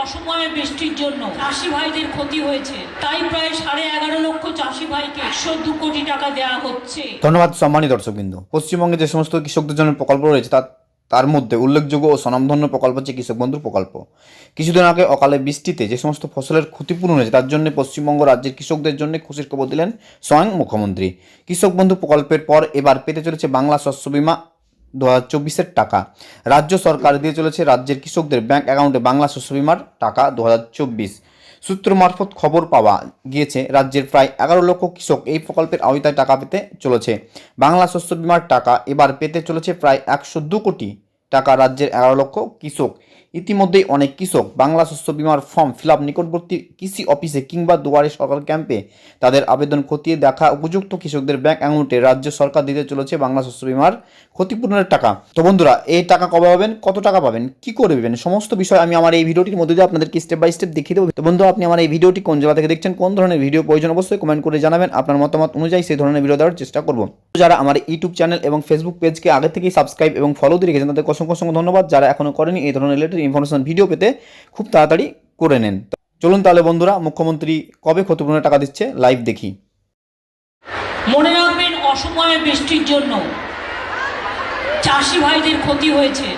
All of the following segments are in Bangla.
অসময়ে বৃষ্টির জন্য চাষি ভাইদের ক্ষতি হয়েছে। তাই প্রায় সাড়ে এগারো লক্ষ চাষি ভাইকে একশো দু কোটি টাকা দেওয়া হচ্ছে। ধন্যবাদ সম্মানিত দর্শকবৃন্দ। পশ্চিমবঙ্গে যে সমস্ত কৃষকদের জন্য প্রকল্প রয়েছে তার তার মধ্যে উল্লেখযোগ্য ও স্বনামধন্য প্রকল্প হচ্ছে কৃষক বন্ধুর প্রকল্প। কিছুদিন আগে অকালে বৃষ্টিতে যে সমস্ত ফসলের ক্ষতিপূরণ হয়েছে, তার জন্য পশ্চিমবঙ্গ রাজ্যের কৃষকদের জন্য খুশির খবর দিলেন স্বয়ং মুখ্যমন্ত্রী। কৃষক বন্ধু প্রকল্পের পর এবার পেতে চলেছে বাংলা শস্য বীমা দু হাজার টাকা। রাজ্য সরকার দিয়ে চলেছে রাজ্যের কৃষকদের ব্যাংক অ্যাকাউন্টে বাংলা শস্য বিমার টাকা দু হাজার চব্বিশ। সূত্র মারফত খবর পাওয়া গিয়েছে, রাজ্যের প্রায় এগারো লক্ষ কৃষক এই প্রকল্পের আওতায় টাকা পেতে চলেছে। বাংলা শস্য বিমার টাকা এবার পেতে চলেছে প্রায় একশো দু কোটি টাকা রাজ্যের এগারো লক্ষ কৃষক। ইতিমধ্যেই অনেক কৃষক বাংলা শস্য বীমার ফর্ম ফিল নিকটবর্তী কৃষি অফিসে কিংবা দুয়ারে সরকার ক্যাম্পে তাদের আবেদন খতিয়ে দেখা উপযুক্ত কৃষকদের ব্যাংক অ্যাকাউন্টে রাজ্য সরকার দিতে চলেছে বাংলা শস্য বীমার ক্ষতিপূরণের টাকা। তো বন্ধুরা, এই টাকা কবে পাবেন? কত টাকা পাবেন? কি করে পাবেন সমস্ত বিষয় আমি আমার এই ভিডিওটির মধ্যে দিয়ে আপনাদেরকে স্টেপ বাই স্টেপ দেখিয়ে দেবো। তো বন্ধু আপনি আমার এই ভিডিওটি কোন জায়গা থেকে দেখছেন, কোন ধরনের ভিডিও প্রয়োজন, অবশ্যই কমেন্ট করে জানাবেন। আপনার মতামত অনুযায়ী সেই ধরনের ভিডিও দেওয়ার চেষ্টা করব। যারা আমার ইউটিউব চ্যানেল এবং ফেসবুক পেজকে আগে থেকেই সাবস্ক্রাইব এবং ফলো দিয়ে রেখেছেন তাদের অসংখ্য অসংখ্য ধন্যবাদ। যারা এখনও করেনি এই ধরনের রিলেটেড ইনফরমেশন ভিডিও পেতে খুব তাড়াতাড়ি করে নেন। চলুন তাহলে বন্ধুরা, মুখ্যমন্ত্রী কবে ক্ষতিপূরণের টাকা দিচ্ছে লাইভ দেখি। মনে রাখবেন, অসময়ে বৃষ্টির জন্য চাষি ভাইদের ক্ষতি হয়েছে।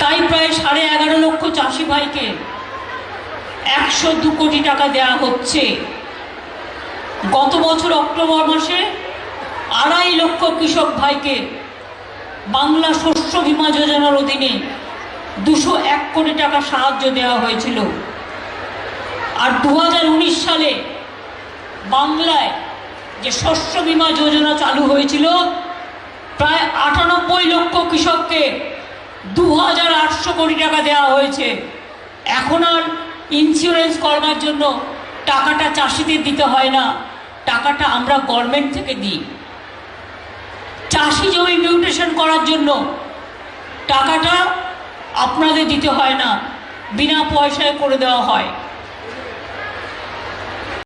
তাই প্রায় সাড়ে এগারো লক্ষ চাষি ভাইকে একশো দু কোটি টাকা দেওয়া হচ্ছে। গত বছর অক্টোবর মাসে আড়াই লক্ষ কৃষক ভাইকে বাংলা শস্য বীমা যোজনার অধীনে দুশো এক কোটি টাকা সাহায্য দেওয়া হয়েছিল। আর দু হাজার উনিশ সালে বাংলায় যে শস্য বীমা যোজনা চালু হয়েছিল, প্রায় আটানব্বই লক্ষ কৃষককে দু হাজার আটশো কোটি টাকা দেওয়া হয়েছে। এখন আর ইন্স্যুরেন্স করার জন্য টাকাটা চাষিদের দিতে হয় না, টাকাটা আমরা গভর্নমেন্ট থেকে দিই। চাষি জমি মিউটেশন করার জন্য টাকাটা আপনাদের দিতে হয় না, বিনা পয়সায় করে দেওয়া হয়।